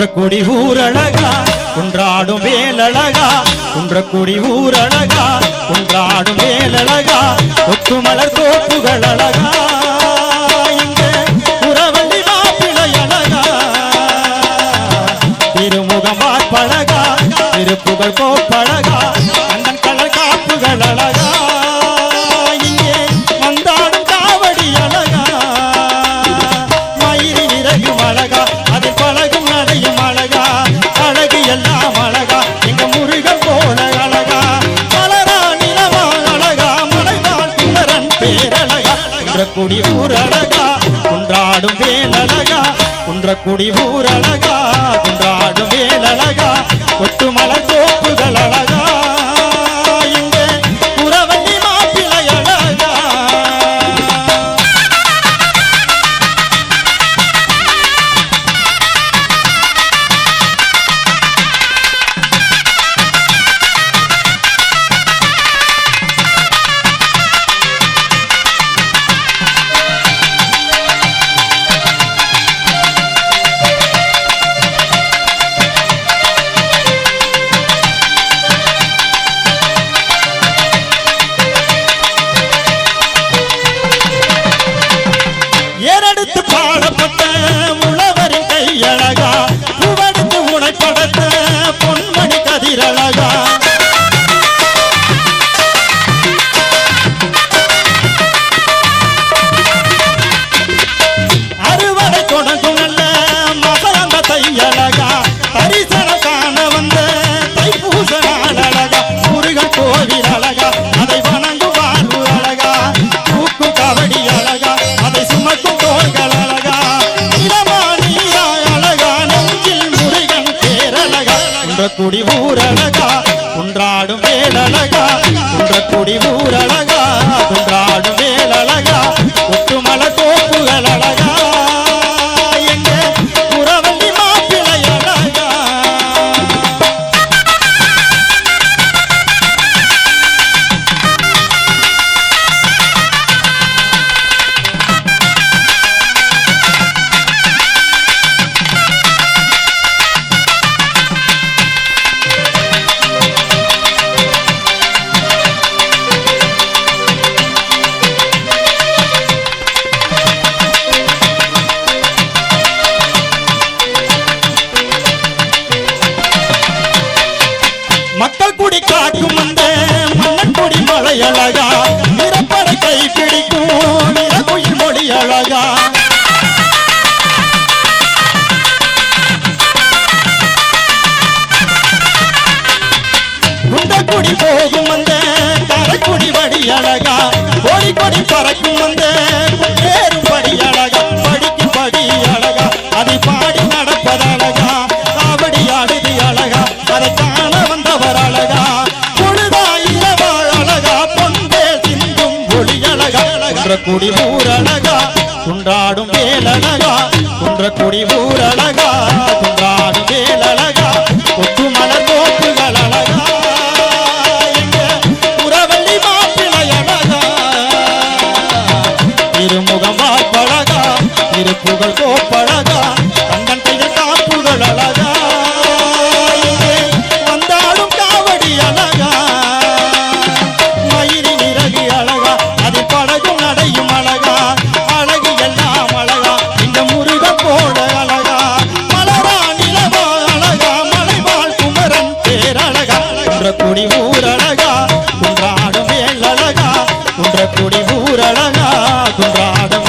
குன்றக்குடி ஊரழகா குன்றாடும் வேலழகா குன்றக்குடி ஊரழகா குன்றாடும் வேலழகா ஒத்துமலர் தோப்புகள் அழகா இங்கே மாப்பிளை அழகா. திருமுகம் பார்ப்பழகா திருப்புகழ் கோப்பழகா குடி ஊரழகா. குன்றக்குடி ஊரழகா குன்றாடும் வேலழகா குன்றக்குடி ஊரழகா குன்றா பறக்கும் அந்த பேரும் படி அழகா படிக்கும் படி அழகா. அதை பாடி நடப்பது அழகா. காவடி ஆடுது அழகா. அதை காண வந்தவர் அழகா. பொழுதா அழகா. பொன்பே சிந்தும் ஒளி அழகா. குன்றக்குடி ஊரழகா குன்றாடும் வேலழகா குன்றக்குடி ஊரழகா கோப்பழகா கண்டன் கையில் காப்புகள் அழகா. இங்கே வந்தாடும் காவடி அழகா. மயிரி நிறகு அழகா அது பழகும் நடையும் அழகா. அழகு எல்லாம் அழகா இந்த முருக போல அழகா. மலரா நிலவா அழகா மலைவாழ் குமரன் பேரழகா குன்றக்குடி குன்றாடும் குன்றக்குடி ஊரழகா குன்றாடும்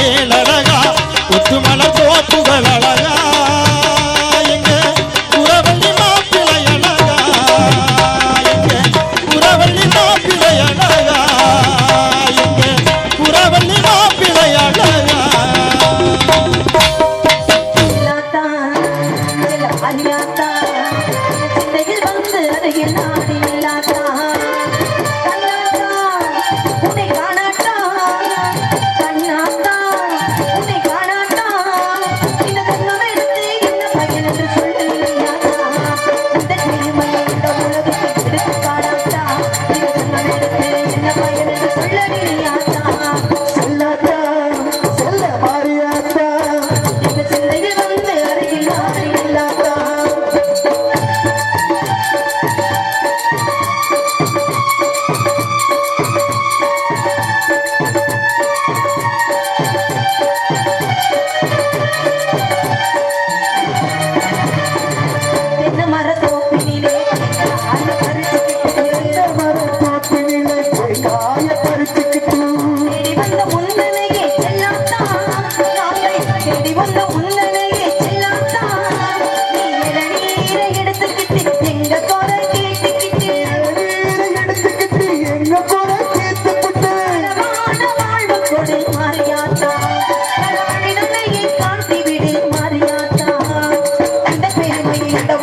ना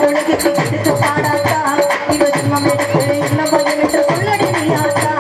உலகத்தை எடுத்து பாடாத்தா. இவர் நம்ம எடுத்து என்ன பதினெட்டு சொல்லடி நீ ஆத்தா.